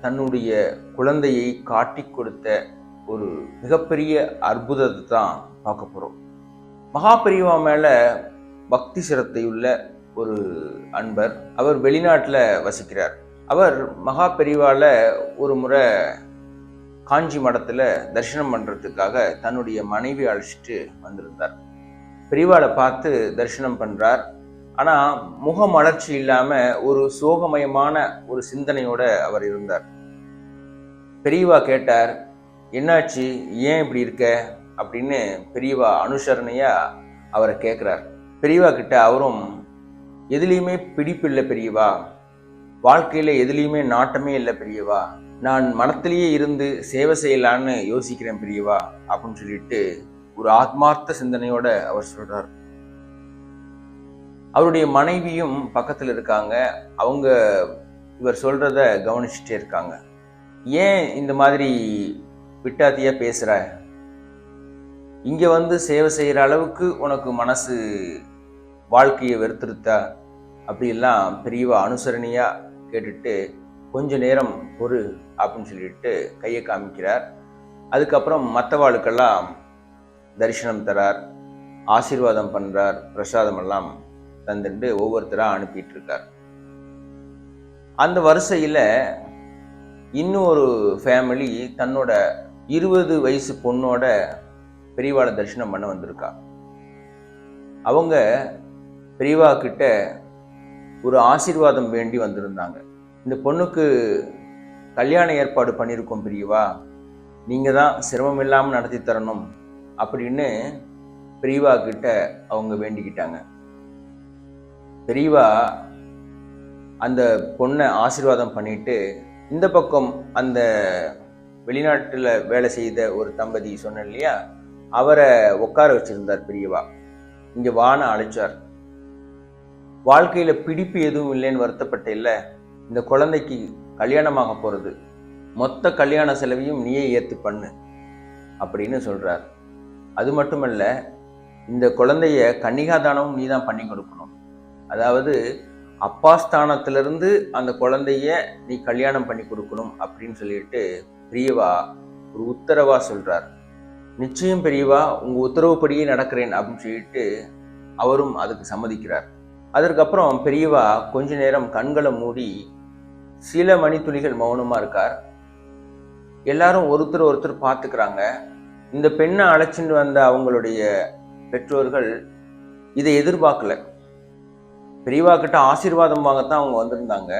தன்னுடைய குழந்தையை காட்டி கொடுத்த ஒரு மிகப்பெரிய அற்புதத்தை தான் பார்க்க போகிறோம் மகா பெரியவா மேல பக்தி சிரத்தையுள்ள ஒரு அன்பர் அவர் வெளிநாட்டில் வசிக்கிறார். அவர் மகா பெரியவால ஒரு முறை காஞ்சி மடத்தில் தரிசனம் பண்ணுறதுக்காக தன்னுடைய மனைவி அழைச்சிட்டு வந்திருந்தார். பெரியவாளை பார்த்து தரிசனம் பண்ணுறார் ஆனால் முகமலர்ச்சி இல்லாமல் ஒரு சோகமயமான ஒரு சிந்தனையோட அவர் இருந்தார். பெரியவா கேட்டார் என்னாச்சு? ஏன் இப்படி இருக்க? அப்படின்னு பெரியவா அனுசரணையாக அவரை கேட்குறார் பெரியவா கிட்ட அவரும் எதுலேயுமே பிடிப்பில்லை பெரியவா. வாழ்க்கையில் எதுலேயுமே நாட்டமே இல்லை பெரியவா. நான் மனத்திலேயே இருந்து சேவை செய்யலான்னு யோசிக்கிறேன் பெரியவா அப்படின்னு சொல்லிட்டு ஒரு ஆத்மார்த்த சிந்தனையோட அவர் சொல்றார். அவருடைய மனைவியும் பக்கத்தில் இருக்காங்க. அவங்க இவர் சொல்கிறத கவனிச்சுட்டே இருக்காங்க. ஏன் இந்த மாதிரி விட்டாத்தியாக பேசுகிற இங்கே வந்து சேவை செய்கிற அளவுக்கு உனக்கு மனசு வாழ்க்கையை வெறுத்துருத்தா? அப்படிலாம் பெரியவா அனுசரணையாக கேட்டுட்டு கொஞ்ச நேரம் பொறு அப்படின்னு சொல்லிட்டு கையை காமிக்கிறார். அதுக்கப்புறம் மற்றவாளுக்கெல்லாம் தரிசனம் தரார். ஆசீர்வாதம் பண்ணுறார் பிரசாதம் எல்லாம் தந்துட்டு ஒவ்வொருத்தராக அனுப்பிட்டு இருக்கார் அந்த வரிசையில் இன்னும் ஒரு ஃபேமிலி தன்னோட இருபது வயசு பொண்ணோட பெரியவாளை தரிசனம் பண்ண வந்திருக்கா. அவங்க பெரியவா கிட்ட ஒரு ஆசீர்வாதம் வேண்டி வந்திருந்தாங்க. இந்த பொண்ணுக்கு கல்யாண ஏற்பாடு பண்ணியிருக்கோம் பிரியவா நீங்கள் தான் சிரமம் இல்லாமல் நடத்தி தரணும் அப்படின்னு பெரியவா கிட்ட அவங்க வேண்டிக்கிட்டாங்க. பெரியவா அந்த பொண்ணை ஆசீர்வாதம் பண்ணிட்டு இந்த பக்கம் அந்த வெளிநாட்டில் வேலை செய்த ஒரு தம்பதி சொன்னேன் இல்லையா? அவரை உட்கார வச்சிருந்தார் பெரியவா. இங்கே வான அழைச்சார். வாழ்க்கையில் பிடிப்பு எதுவும் இல்லைன்னு வருத்தப்பட்ட இல்லை இந்த குழந்தைக்கு கல்யாணமாக போகிறது மொத்த கல்யாண செலவையும் நீயே ஏற்று பண்ணு அப்படின்னு சொல்கிறார் அது மட்டுமல்ல இந்த குழந்தைய கன்னிகாதானமும் நீ தான் பண்ணி கொடுக்கணும். அதாவது அப்பா ஸ்தானத்திலிருந்து அந்த குழந்தைய நீ கல்யாணம் பண்ணி கொடுக்கணும் அப்படின்னு சொல்லிட்டு பெரியவா ஒரு உத்தரவா சொல்றார். நிச்சயம் பெரியவா உங்க உத்தரவுப்படியே நடக்கிறேன் அப்படின்னு சொல்லிட்டு அவரும் அதுக்கு சம்மதிக்கிறார். அதற்கப்புறம் பெரியவா கொஞ்ச நேரம் கண்களை மூடி சில மணித்துளிகள் மௌனமா இருக்கார். எல்லாரும் ஒருத்தர் ஒருத்தர் பார்த்துக்கிறாங்க. இந்த பெண்ணை அழைச்சிட்டு வந்த அவங்களுடைய பெற்றோர்கள் இதை எதிர்பார்க்கல. பெரியவா கிட்ட ஆசீர்வாதம் வாங்கத்தான் அவங்க வந்திருந்தாங்க.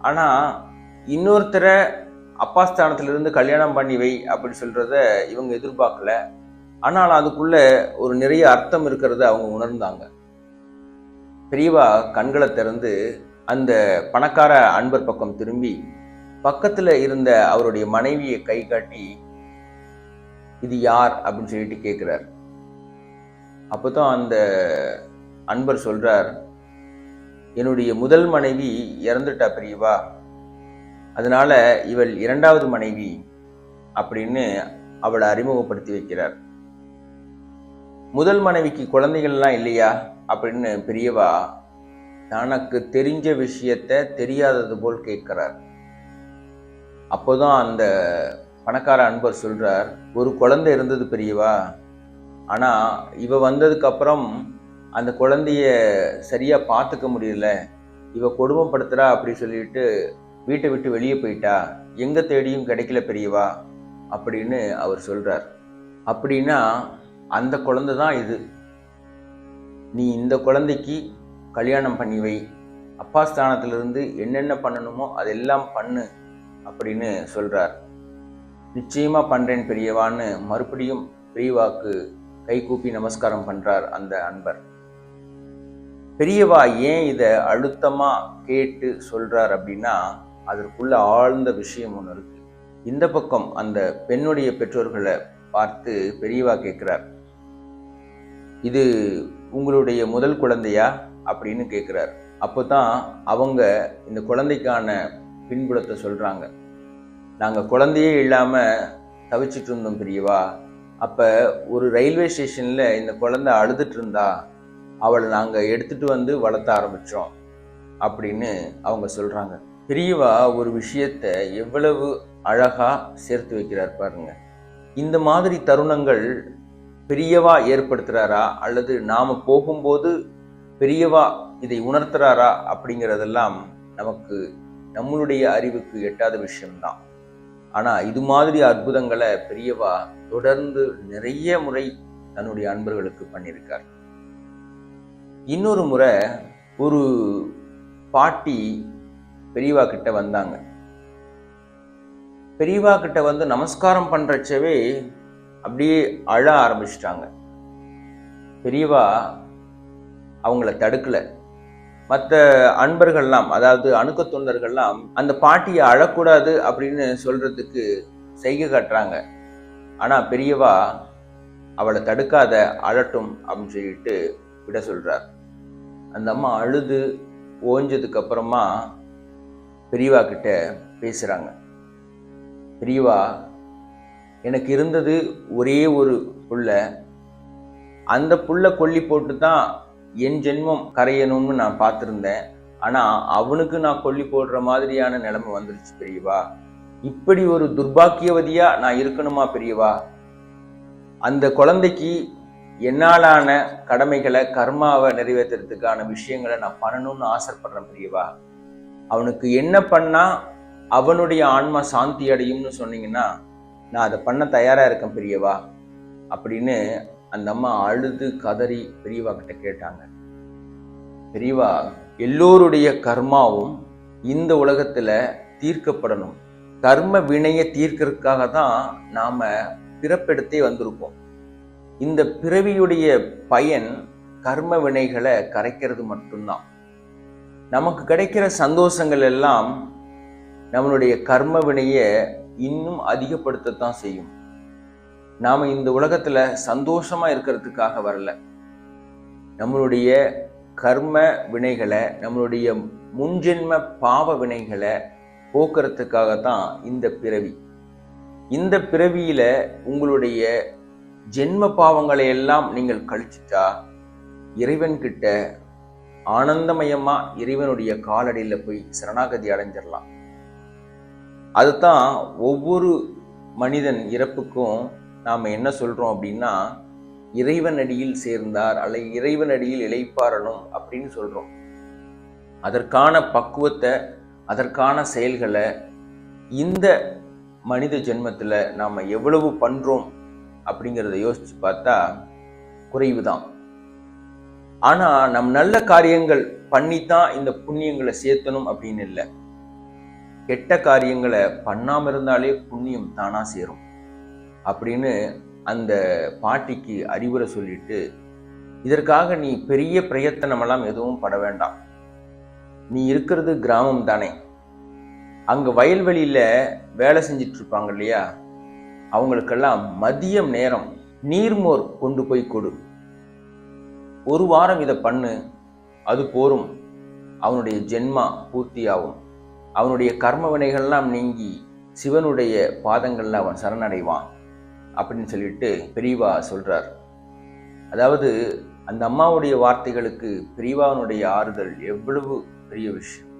ஆனால் இன்னொருத்தரை அப்பா ஸ்தானத்திலிருந்து கல்யாணம் பண்ணி வை அப்படி சொல்கிறத இவங்க எதிர்பார்க்கல. ஆனால் அதுக்குள்ளே ஒரு நிறைய அர்த்தம் இருக்கிறத அவங்க உணர்ந்தாங்க. பெரியவா கண்களை திறந்து அந்த பணக்கார அன்பர் பக்கம் திரும்பி பக்கத்தில் இருந்த அவருடைய மனைவியை கை காட்டி இது யார்? அப்படின்னு சொல்லிட்டு அப்போ தான் அந்த அன்பர் சொல்கிறார் என்னுடைய முதல் மனைவி இறந்துட்டா பெரியவா? அதனால இவள் இரண்டாவது மனைவி அப்படின்னு அவளை அறிமுகப்படுத்தி வைக்கிறார். முதல் மனைவிக்கு குழந்தைகள்லாம் இல்லையா? அப்படின்னு பெரியவா தனக்கு தெரிஞ்ச விஷயத்த தெரியாதது போல் கேட்கிறார். அப்போதான் அந்த பணக்கார அன்பர் சொல்றார் ஒரு குழந்தை இருந்தது பெரியவா. ஆனா இவ வந்ததுக்கு அப்புறம் அந்த குழந்தைய சரியாக பார்த்துக்க முடியல. இவ கொடுமைப்படுத்துகிறா அப்படி சொல்லிட்டு வீட்டை விட்டு வெளியே போயிட்டா. எங்கே தேடியும் கிடைக்கல பெரியவா அப்படின்னு அவர் சொல்கிறார் அப்படின்னா அந்த குழந்தை தான் இது. நீ இந்த குழந்தைக்கு கல்யாணம் பண்ணி வை. அப்பா ஸ்தானத்திலிருந்து என்னென்ன பண்ணணுமோ அதெல்லாம் பண்ணு அப்படின்னு சொல்கிறார் நிச்சயமாக பண்ணுறேன் பெரியவான்னு மறுபடியும் பெரியவாக்கு கை கூப்பி நமஸ்காரம் பண்ணுறார் அந்த அன்பர். பெரியவா ஏன் இதை அழுத்தமாக கேட்டு சொல்கிறார் அப்படின்னா அதற்குள்ள ஆழ்ந்த விஷயம் ஒன்று இருக்கு. இந்த பக்கம் அந்த பெண்ணுடைய பெற்றோர்களை பார்த்து பெரியவா கேட்குறார் இது உங்களுடைய முதல் குழந்தையா? அப்படின்னு கேட்குறார். அப்போ தான் அவங்க இந்த குழந்தைக்கான பின்புலத்தை சொல்கிறாங்க நாங்கள் குழந்தையே இல்லாமல் தவிச்சிட்டு இருந்தோம் பெரியவா. அப்போ ஒரு ரயில்வே ஸ்டேஷனில் இந்த குழந்தை அழுதுட்டு இருந்தா அவளை நாங்கள் எடுத்துகிட்டு வந்து வளர்த்த ஆரம்பித்தோம் அப்படின்னு அவங்க சொல்கிறாங்க பெரியவா ஒரு விஷயத்தை எவ்வளவு அழகாக சேர்த்து வைக்கிறார் பாருங்க. இந்த மாதிரி தருணங்கள் பெரியவா ஏற்படுத்துகிறாரா அல்லது நாம் போகும்போது பெரியவா இதை உணர்த்துறாரா? அப்படிங்கிறதெல்லாம் நமக்கு நம்மளுடைய அறிவுக்கு எட்டாத விஷயம்தான். ஆனால் இது மாதிரி அற்புதங்களை பெரியவா தொடர்ந்து நிறைய முறை தன்னுடைய அன்பர்களுக்கு பண்ணியிருக்கார். இன்னொரு முறை ஒரு பாட்டி பெரியவா கிட்ட வந்தாங்க. பெரியவா கிட்ட வந்து நமஸ்காரம் பண்ணுறச்சவே அப்படியே அழ ஆரம்பிச்சிட்டாங்க. பெரியவா அவங்கள தடுக்கல. மற்ற அன்பர்கள்லாம் அதாவது அணுக்க தொண்டர்கள்லாம் அந்த பாட்டியை அழக்கூடாது அப்படின்னு சொல்கிறதுக்கு செய்கை காட்டுறாங்க. ஆனால் பெரியவா அவளை தடுக்காத அழட்டும் அப்படின்னு சொல்லிட்டு விட சொல்கிறார் அந்த அம்மா அழுது ஓஞ்சதுக்கு அப்புறமா பெரியவா கிட்ட பேசுகிறாங்க பெரியவா எனக்கு இருந்தது ஒரே ஒரு புள்ள. அந்த புள்ள கொல்லி போட்டு தான் என் ஜென்மம் கரையணும்னு நான் பார்த்துருந்தேன். ஆனால் அவனுக்கு நான் கொல்லி போடுற மாதிரியான நிலைமை வந்துருச்சு பெரியவா இப்படி ஒரு துர்பாக்கியவதியாக நான் இருக்கணுமா பெரியவா அந்த குழந்தைக்கு என்னாலான கடமைகளை கர்மாவை நிறைவேற்றுறதுக்கான விஷயங்களை நான் பண்ணணும்னு ஆசைப்படுறேன் பிரியவா. அவனுக்கு என்ன பண்ணா அவனுடைய ஆன்மா சாந்தி அடையும்னு சொன்னீங்கன்னா நான் அதை பண்ண தயாராக இருக்கேன் பெரியவா. அப்படின்னு அந்த அம்மா அழுது கதறி பெரியவா கிட்ட கேட்டாங்க. பெரியவா எல்லோருடைய கர்மாவும் இந்த உலகத்தில் தீர்க்கப்படணும். கர்ம வினையை தீர்க்கறதுக்காக தான் நாம் பிறப்பெடுத்தே வந்திருக்கோம். இந்த பிறவியுடைய பயன் கர்ம வினைகளை கரைக்கிறது மட்டும்தான். நமக்கு கிடைக்கிற சந்தோஷங்கள் எல்லாம் நம்மளுடைய கர்ம வினையை இன்னும் அதிகப்படுத்தத்தான் செய்யும். நாம் இந்த உலகத்தில் சந்தோஷமாக இருக்கிறதுக்காக வரல. நம்மளுடைய கர்ம வினைகளை நம்மளுடைய முன்ஜென்ம பாவ வினைகளை போக்குறதுக்காக தான் இந்த பிறவி. இந்த பிறவியில் உங்களுடைய ஜென்ம பாவங்களை எல்லாம் நீங்கள் கழிச்சிட்டா இறைவன் கிட்ட ஆனந்தமயமா இறைவனுடைய காலடியில போய் சரணாகதி அடைஞ்சிடலாம் அதுதான் ஒவ்வொரு மனிதன் இறப்புக்கும் நாம் என்ன சொல்கிறோம் அப்படின்னா இறைவனடியில் சேர்ந்தார் அல்ல இறைவனடியில் இழைப்பாரணும் அப்படின்னு சொல்கிறோம் அதற்கான பக்குவத்தை அதற்கான செயல்களை இந்த மனித ஜென்மத்தில் நாம் எவ்வளவு பண்ணுறோம் அப்படிங்கிறத யோசித்து பார்த்தா குறைவு தான் ஆனால் நம் நல்ல காரியங்கள் பண்ணித்தான் இந்த புண்ணியங்களை சேர்த்தணும் அப்படின்னு இல்லை. கெட்ட காரியங்களை பண்ணாம இருந்தாலே புண்ணியம் தானா சேரும். அப்படின்னு அந்த பாட்டிக்கு அறிவுரை சொல்லிட்டு இதற்காக நீ பெரிய பிரயத்தனமெல்லாம் எதுவும் பட வேண்டாம். நீ இருக்கிறது கிராமம் தானே. அங்க வயல்வெளியில வேலை செஞ்சிட்டு இருப்பாங்க இல்லையா? அவங்களுக்கெல்லாம் மதியம் நேரம் நீர்மோர் கொண்டு போய் கொடு. ஒரு வாரம் இதை பண்ணு அது போரும். அவனுடைய ஜென்மா பூர்த்தியாகும். அவனுடைய கர்ம வினைகள்லாம் நீங்கி சிவனுடைய பாதங்களில் அவன் சரணடைவான் அப்படின்னு சொல்லிட்டு பெரியவா சொல்கிறார் அதாவது அந்த அம்மாவுடைய வார்த்தைகளுக்கு பெரியவானுடைய ஆறுதல் எவ்வளவு பெரிய விஷயம்.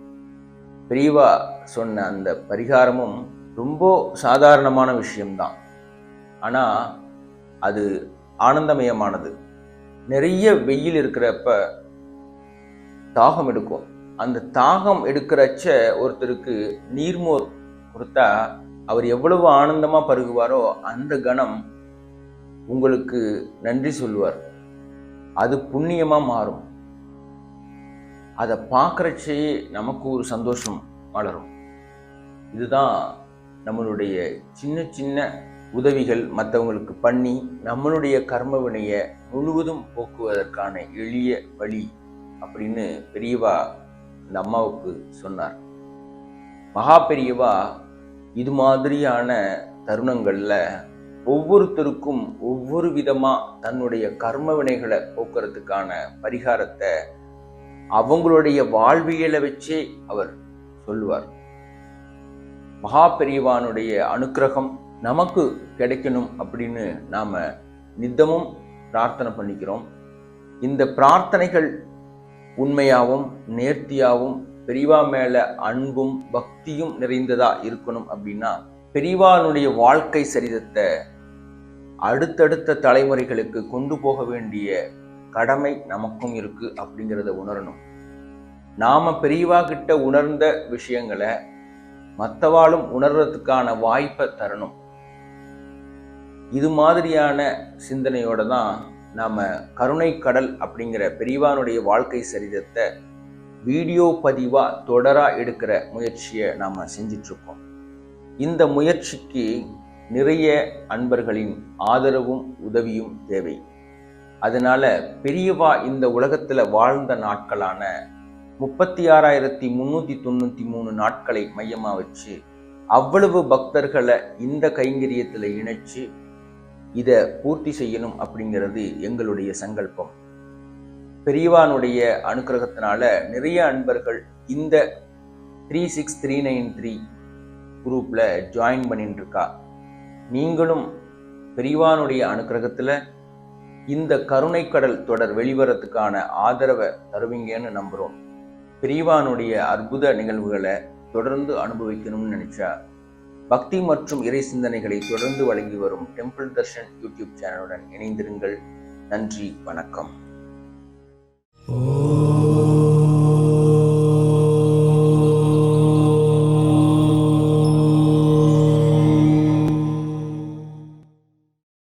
பெரியவா சொன்ன அந்த பரிகாரமும் ரொம்ப சாதாரணமான விஷயம்தான். ஆனால் அது ஆனந்தமயமானது. நிறைய வெயில் இருக்கிறப்ப தாகம் எடுக்கும். அந்த தாகம் எடுக்கிறச்ச ஒருத்தருக்கு நீர்மோர் கொடுத்தா அவர் எவ்வளவு ஆனந்தமாக பருகுவாரோ அந்த கணம் உங்களுக்கு நன்றி சொல்லுவார். அது புண்ணியமாக மாறும். அதை பார்க்குறச்சே நமக்கு ஒரு சந்தோஷம் வளரும். இதுதான் நம்மளுடைய சின்ன சின்ன உதவிகள் மற்றவங்களுக்கு பண்ணி நம்மளுடைய கர்ம வினையை முழுவதும் போக்குவதற்கான எளிய வழி அப்படின்னு பெரியவா இந்த அம்மாவுக்கு சொன்னார். மகா பெரியவா இது மாதிரியான தருணங்களில் ஒவ்வொருத்தருக்கும் ஒவ்வொரு விதமா தன்னுடைய கர்ம வினைகளை போக்குறதுக்கான பரிகாரத்தை அவங்களுடைய வாழ்வியலை வச்சே அவர் சொல்லுவார். மகா பெரியவானுடைய அனுக்கிரகம் நமக்கு கிடைக்கணும் அப்படின்னு நாம் நித்தமும் பிரார்த்தனை பண்ணிக்கிறோம். இந்த பிரார்த்தனைகள் உண்மையாகவும் நேர்த்தியாகவும் பெரியவா மேலே அன்பும் பக்தியும் நிறைந்ததாக இருக்கணும் அப்படின்னா பெரியவானுடைய வாழ்க்கை சரிதத்தை அடுத்தடுத்த தலைமுறைகளுக்கு கொண்டு போக வேண்டிய கடமை நமக்கும் இருக்குது அப்படிங்கிறத உணரணும். நாம் பெரியவா கிட்ட உணர்ந்த விஷயங்களை மற்றவாளும் உணர்றதுக்கான வாய்ப்பை தரணும். இது மாதிரியான சிந்தனையோட தான் நாம் கருணை கடல் அப்படிங்கிற பெரியவானுடைய வாழ்க்கை சரிதத்தை வீடியோ பதிவாக தொடராக எடுக்கிற முயற்சியை நாம் செஞ்சிட்ருக்கோம். இந்த முயற்சிக்கு நிறைய அன்பர்களின் ஆதரவும் உதவியும் தேவை. அதனால் பெரியவா இந்த உலகத்தில் வாழ்ந்த நாட்களான முப்பத்தி ஆறாயிரத்தி முந்நூற்றி தொண்ணூற்றி மூணு நாட்களை மையமாக வச்சு அவ்வளவு பக்தர்களை இந்த கைங்கரியத்தில் இணைச்சு இதை பூர்த்தி செய்யணும் அப்படிங்கிறது எங்களுடைய சங்கல்பம். பெரியவானுடைய அனுகிரகத்தினால நிறைய அன்பர்கள் இந்த three six three nine three குரூப்பில் ஜாயின் பண்ணிட்டு இருக்கா நீங்களும் பெரியவானுடைய அனுகிரகத்தில் இந்த கருணைக்கடல் தொடர் வெளிவரத்துக்கான ஆதரவை தருவீங்கன்னு நம்புகிறோம் பெரியவானுடைய அற்புத நிகழ்வுகளை தொடர்ந்து அனுபவிக்கணும்னு நினைச்சா பக்தி மற்றும் இறை சிந்தனைகளை தொடர்ந்து வழங்கி வரும் டெம்பிள் தர்ஷன் யூடியூப் சேனலுடன் இணைந்திருங்கள். நன்றி வணக்கம். ஓ